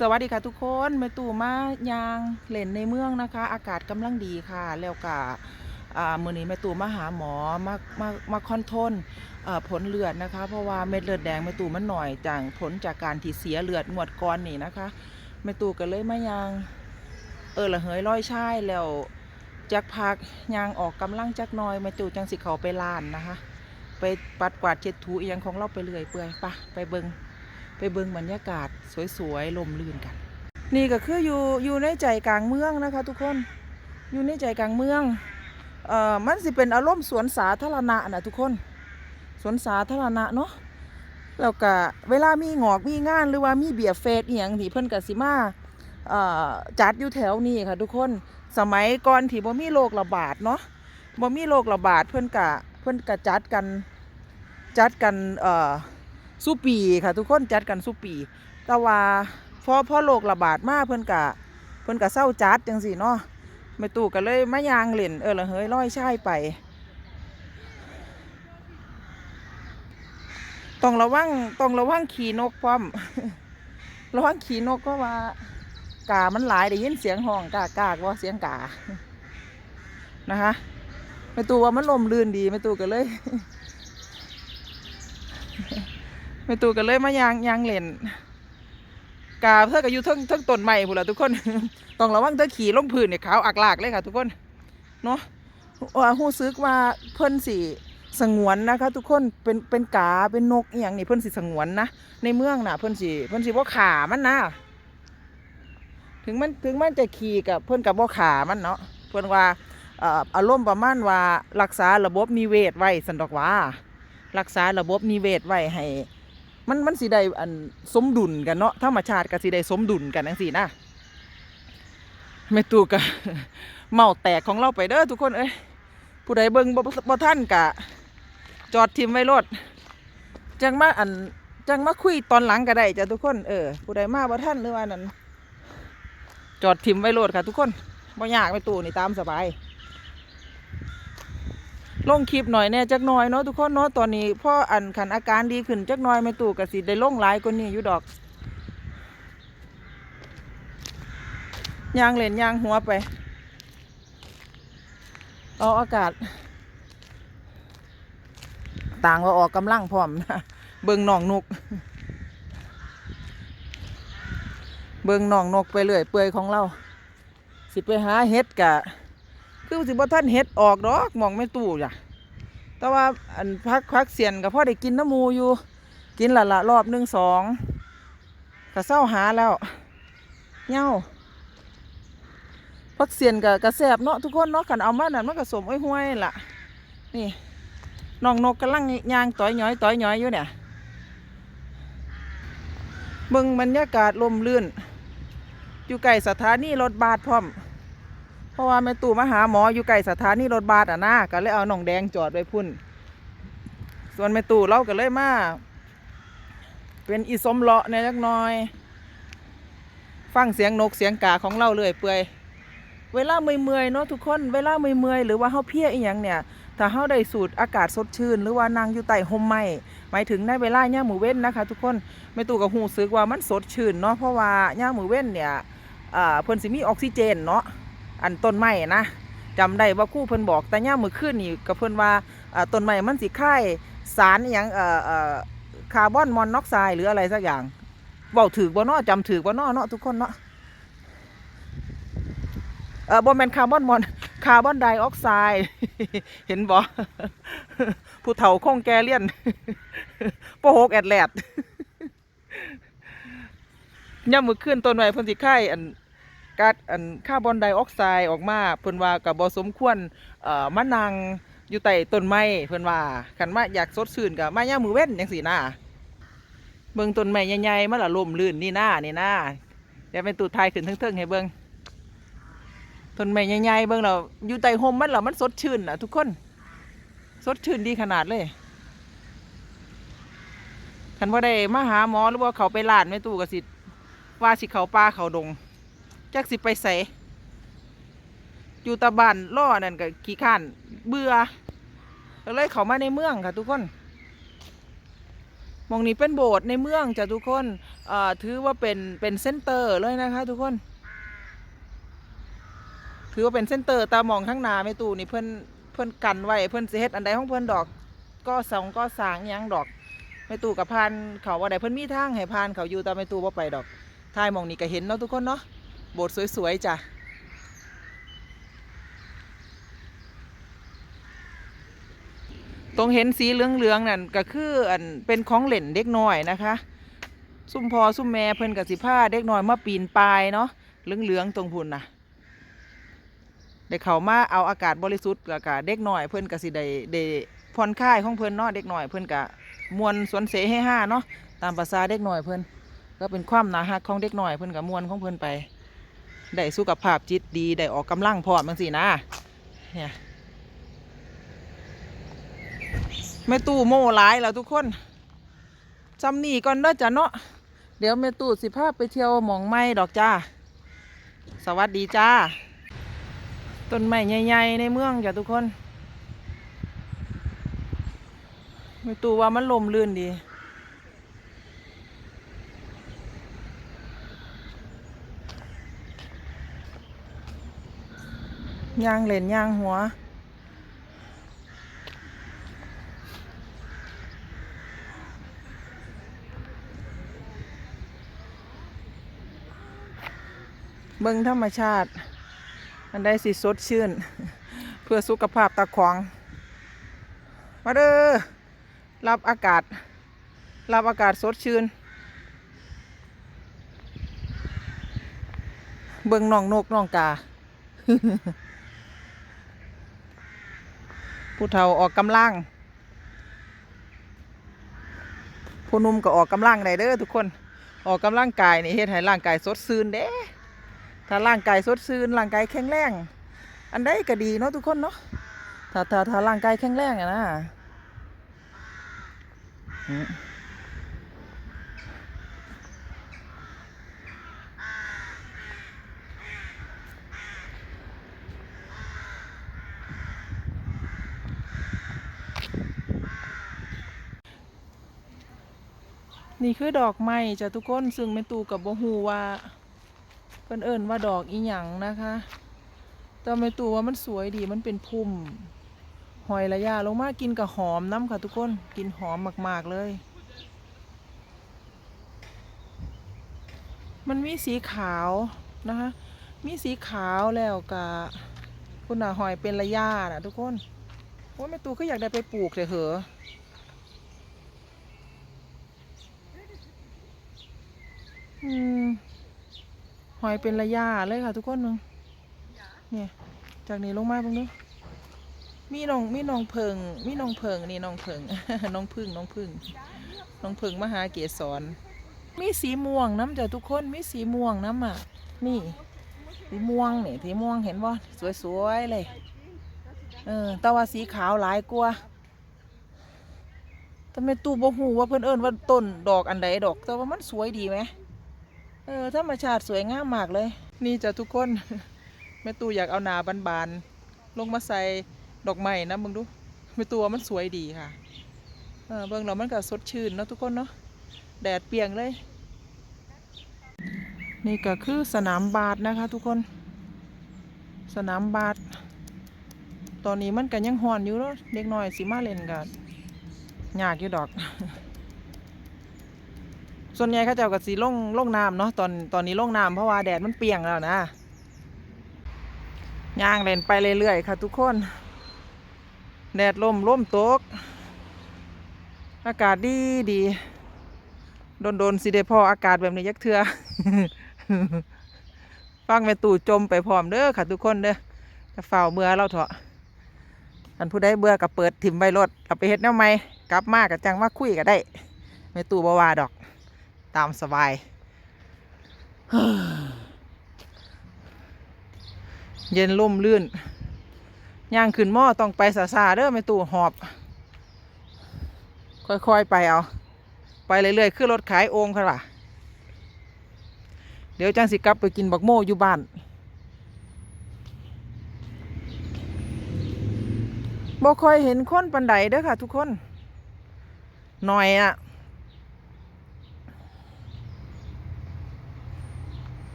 สวัสดีค่ะทุกคนแม่ตู่มายางเล่นในเมืองนะคะ อากาศกำลังดีค่ะ แล้วก็มือนี้แม่ตู่มาหาหมอมามามาคอนโทรลผลเลือดนะคะ เพราะว่าเม็ดเลือดแดงแม่ตู่มันหน่อยจากผลจากการที่เสียเลือดงวดก่อนนี่นะคะแม่ตู่ก็เลยมายางเออละเหยร้อยชายแล้วจักพักยางออกกำลังจักหน้อยแม่ตู่จังสิเขาไปลานนะคะ ไปปัดกวาดเช็ดถูอีหยังของเราไปเรื่อยเปื่อยไปะไปเบิง ไปเบิ่งบรรยากาศสวยๆลมลื่นกัน นี่ก็คืออยู่อยู่ในใจกลางเมืองนะคะ ทุกคนอยู่ในใจกลางเมืองเอ่อมันสิเป็นอารมณ์สวนสาธารณะนะทุกคนสวนสาธารณะเนาะแล้วก็เวลามีงอกมีงานหรือว่ามีเบียร์เฟสอหย่างที่เพิ่นก็สิมาเอ่อจัดอยู่แถวนี้ค่ะทุกคนสมัยก่อนที่บ่มีโรคระบาดเนาะบ่มีโรคระบาดเพิ่นก็เพิ่นก็จัดกันจัดกันเอ่อ สุปีค่ะ ทุกคนจัดกันสุปี แต่ว่าพอพอโรคระบาดมาเพิ่นกะเพิ่นกะเศร้าจัดจังสิเนาะแม่ตู่ก็เลยมายางเล่นเออละเฮ้ยร้อยชายไป ต้องระวังต้องระวังขี่นกพร้อมระวังขี่นกเพราะว่ากามันหลายได้ยินเสียงห้องกากากว่าเสียงกานะคะแม่ตู่ว่ามันลมลื่นดีแม่ตู่ก็เลย แม่ตู่ก็เลยมายางยางเล่นกาเพื่อกับยูเทั้งเทั้งต้นใหม่พูนละทุกคน ต้องระวังเธอขี่ลงพื้นเนี่ยขาวอักลากเลยค่ะ ทุกคน เนาะว่าหู้ซึกว่าเพิ่นสิสงวนนะคะ ทุกคน เป็นเป็นกา เป็นนกอย่างนี่เพิ่นสิสงวนนะ ในเมืองน่ะเพิ่นสิเพิ่นสิบ่ขามันนะ ถึงมันถึงมันจะขี่กับเพิ่นกับบ่ขามันเนาะ เพิ่นว่าเอ่ออารมณ์ประมาณว่ารักษาระบบนิเวศไว้สันดอกว่า รักษาระบบนิเวศไว้ให้ มันมันสิได้อันสมดุลกันเนาะธรรมชาติก็สิได้สมดุลกันจังซี่นะแม่ตู่ก็เมาแตกของเราไปเด้อทุกคนเอ้ยผู้ใดเบิ่งบ่บ่ท่านกะ จอดทิมไว้รถจังมาอันจังมาคุยตอนหลังก็ได้จ้ะทุกคนเออผู้ใดมาบ่ท่านหรือว่านั้นจอดทิมไว้รถค่ะ ทุกคนบ่ยากแม่ตู่นี่ตามสบาย ลงคลิปหน่อยแน่จักหน่อยเนาะทุกคนเนาะตอนนี้พ่ออันขันอาการดีขึ้นจักหน่อยไม่ตู่กะสิได้ลงหลายกว่านี้อยู่ดอกยางเล่นยางหัวไปเอาอากาศ ต่างว่าออกกำลังพร้อมนะเบิงหนองนก เบิงหนองนกไปเรื่อยเปื่อยของเรา สิไปหาเห็ดกะ คือสิบ่ท่านเฮ็ดออกดอกมองไม่ตู้จ้ะแต่ว่าอันพักพักเสียนกับพ่อได้กินน้ำมูอยู่ กินละละรอบหนึ่งสองก็เศร้าหาแล้วเหย้าพักเสียนกับกระแสบเนาะทุกคนเนาะขันเอามานั่นมันก็สมไอ้ห้วยล่ะ นี่น้องนกกำลังย่างต่อยหย้อยต่อยหย้อยอยู่เนี่ยเบิ่งบรรยากาศลมลื่น อยู่ใกล้สถานีรถบัสพร้อม เพราะว่าแม่ตู่มาหาหมออยู่ใกล้สถานีรถบัสอะนะก็เลยเอาหนองแดงจอดไว้พุ่น ส่วนแม่ตู่เราก็เลยมาเป็นอีสมเลาะในจักหน้อย ฟังเสียงนกเสียงกาของเราเลยเปื่อยเวลาเมื่อยๆเนาะทุกคนเวลาเมื่อยๆหรือว่าเฮาเพลียอีหยังเนี่ยถ้าเฮาได้สูดอากาศสดชื่น หรือว่านั่งอยู่ใต้ห่มไม้หมายถึงในเวลาย่ามมือเว้นนะคะ ทุกคนแม่ตู่ก็ฮู้สึกว่ามันสดชื่นเนาะเพราะว่าย่ามมือเว้นเนี่ยอ่าเพิ่นสิมีออกซิเจนเนาะ อันต้นไม้นะจำได้ว่าคู่เพิ่นบอกแต่ย่ามมือขึ้นนี่กับเพิ่นว่าอ่าต้นไม้มันสิค่ายสารอย่างเอ่อคาร์บอนมอนอกไซด์หรืออะไรสักอย่างเว้าถือบ่เนาะจำถือบ่เนาะเนาะทุกคนเนาะเออบ่แม่นคาร์บอนมอนคาร์บอนไดออกไซด์เห็นบ่ผู้เฒ่าคงแกเลียนโปหกแอดแลดย่ามมือขึ้นต้นไม้เพิ่นสิค่ายอัน ก๊าซอันคาร์บอนไดออกไซด์ออกมาเพิ่นว่ากับ่สมควรเอ่อมานั่งอยู่ใต้ต้นไม้เพิ่นว่าคันมาอยากสดชื่นก็มายามมื้อเว้นจังซี่นะเบิ่งต้นไม้ใหญ่ๆมันละล่มลื่นนี่หนะนี่หนะเดี๋ยวเป็นตูดทายขึ้นเทิงๆให้เบิ่งต้นไม้ใหญ่ๆเบิ่งแล้วอยู่ใต้ห่มมันล้วมันสดชื่นน่ะทุกคน สดชื่นดีขนาดเลยคันบ่าได้มาหาหมอหรือว่าเขาไปลาดแม่ตู้ก็สิว่าสิเขาป่าเขาดง จักสิไปใส่อยู่ตะบ้านล่อนั่นก็ขี้ข้านเบื่อเลยเขามาในเมืองค่ะทุกคนมองนี้เป็นโบสถ์ในเมืองจ้ะทุกคนเอ่อถือว่าเป็นเป็นเส้นเตอร์เลยนะคะทุกคน ถือว่าเป็นเส้นเตอร์ตามองข้างนาแม่ตู่นี่เพิ่อนเพิ่อนกันไว้เพิ่อนสิเฮ็ดอันใดของเพิ่อนดอก ก็สองก็สางยังดอกแม่ตู่กับพานเขาว่าใดเพิ่อนมีทางให้พานเขาอยู่ต่แม่ตู่บ่ไปดอกท้ายมองนี่ก็เห็นเนาะทุกคนเนาะ โบสถ์สวยๆจ้ะตรงเห็นสีเหลืองๆนั่นก็คืออันเป็นของเล่นเด็กน้อยนะคะ ซุ่มพอซุ่มแม่เพิ่นกับสิผ้าเด็กน้อยมาปีนปลายเนาะเหลืองๆตรงพุ่นน่ะได้เข้ามาเอาอากาศบริสุทธิ์กับกะเด็กน่อยเพิ่นก็สิได้ได้ผ่อนคลายของเพิ่นเนาะเด็กน่อยเพิ่นก็มวนสวนเสให้ห้าเนาะตามภาษาเด็กน่อยเพิ่นก็เป็นความหนารักของเด็กน่อยเพิ่นก็มวนของเพิ่นไป ได้สุขภาพจิตดีได้ออกกำลังพอมจังซี่นะเนี่ยแม่ตู้โม่หลายแล้วทุกคนจำนี่ก่อนเด้อจ้ะเนาะเดี๋ยวแม่ตู้สิพาไปเที่ยวหมองไม้ดอกจ้า สวัสดีจ้า ต้นไม้ใหญ่ๆในเมืองจ้ะทุกคนไม่ตู้ว่ามันลมลื่นดี ย่างเล่นย่างหัว เบิ่งธรรมชาติ อันใดสิสดชื่น เพื่อสุขภาพตาขวงมาเด้อรับอากาศ รับอากาศสดชื่น เบิ่งน้องนกน้องกา ผู้เฒ่าออกกำลัง ผู้นุ่มก็ออกกำลังได้เด้อทุกคน ออกกำลังกายนี่เฮ็ดให้ร่างกายสดชื่นเด้ ถ้าร่างกายสดชื่นร่างกายแข็งแรง อันใดก็ดีเนาะทุกคนเนาะ ถ้าถ้าถ้าร่างกายแข็งแรงอะนะ นี่คือดอกไม้จ้ะทุกคนซึ่งแม่ตูกับบ่ฮู้ว่าเพิ่นเอิ้นว่าดอกอีหยังนะคะแต่ไม่ตัวว่ามันสวยดีมันเป็นพุ่มหอยระยะลงมากินกับหอมน้ำค่ะทุกคนกินหอมมาก ๆ เลย มันมีสีขาวนะคะ มีสีขาวแล้วกับคุณน่ะหอยเป็นระยะนะทุกคนว่าแม่ตูก็อยากได้ไปปลูกเถอะเหอะอื หอยเป็นระยะเลยค่ะ ทุกคนนึงเนี่ย จากนี้ลงมาบ้างดูมีน้องมีน้องเพิงมีน้องเพิงนี่น้องเพิงน้องพึ่งน้องพึ่งน้องพึ่งมหาเกศรมีสีม่วงน้ำจ้ะทุกคนมีสีม่วงน้ำอะนี่สีม่วงนี่สีม่วงเห็นบ่สวยๆเลยเออแต่ว่าสีขาวหลายกว่าแต่ไมตู้บ่ฮู้ว่าเพิ่อนเอิ้นว่าต้นดอกอันใดดอก แต่ว่ามันสวยดีไหม เออธรรมชาติสวยงามมากเลย นี่จะทุกคน แม่ตู่อยากเอาหนาบานๆลงมาใส่ดอกไม้นะมึงดูแม่ตู่ว่ามันสวยดีค่ะเออเบิ่งแล้วมันก็สดชื่นเนาะทุกคนเนาะแดดเปียงเลย นี่ก็คือสนามบาสนะคะ ทุกคน สนามบาสตอนนี้มันก็ยังฮ้อนอยู่เนาะเด็กน้อยสิมาเล่นกันยากอยู่ดอก ส่วนใหญ่เขาเจ้าก็สีลงลงน้ำเนาะตอนตอนนี้ล่งน้ำเพราะว่าแดดมันเปียงแล้วนะย่างเล่นไปเรื่อยๆค่ะทุกคน แดดลมลมตก อากาศดีดีโดนโดนๆสิได้พออากาศแบบนี้ยักเทือฟังแม่ตู่จมไปพร้อมเด้อค่ะทุกคนเด้อจะเฝ้าเบื่อเราเถอะอันผู้ใดเบื่อก็เปิดถิ่มใบรถเอาไปเฮ็ดแนวใหม่กลับมากับจังมาคุยก็ได้แม่ตู่บ่ว่าดอก ตามสบาย เย็นล่มลื่นย่างขึ้นหม้อต้องไปสาสาเด้อไม่ตู่หอบ ค่อยๆ ไปเอา ไปเรื่อยๆขึ้นรถขายโองค่ะล่ะ เดี๋ยวจังสิกลับไปกินบักโม่อยู่บ้านบ่ค่อยเห็นคนปันไดเด้อค่ะทุกคนหน่อยอะ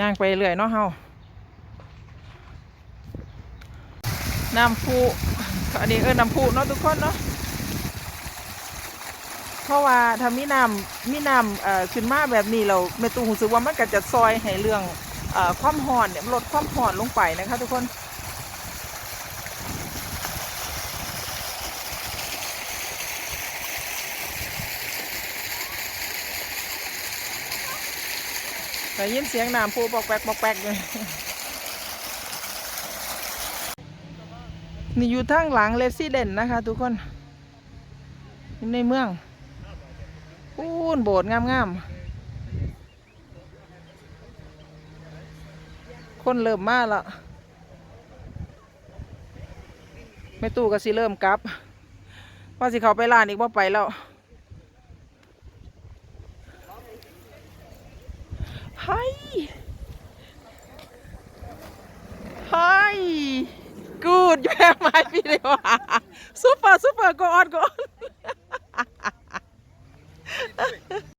ย่างไปเรื่อยเนาะเฮาน้ำพุอันนี้เออน้ำพุเนาะทุกคนเนาะเพราะว่าถ้ามีน้ำมีน้ำเอ่อขึ้นมาแบบนี้เราเมตูรู้สึกว่ามันก็จะซอยให้เรื่องเอ่อความห่อนเนี่ยลดความห่อนลงไปนะคะทุกคน ได้ยินเสียงน้ำพูบอกแปกบอกแปกเลยนี่อยู่ทางหลังเลส i เด่นนะคะ ทุกคนอยู่ในเมืองปูนโบสถ์งามๆ คนเริ่มมาแล้วแม่ตู้ก็สิเริ่มกลับ ว่าสิเขาไปร้านอีกว่าไปแล้ว เฮ้ยเฮ้ยกูดแย่ไม้พี่เดียวซุปเปอร์ซุปเปอร์กออกออ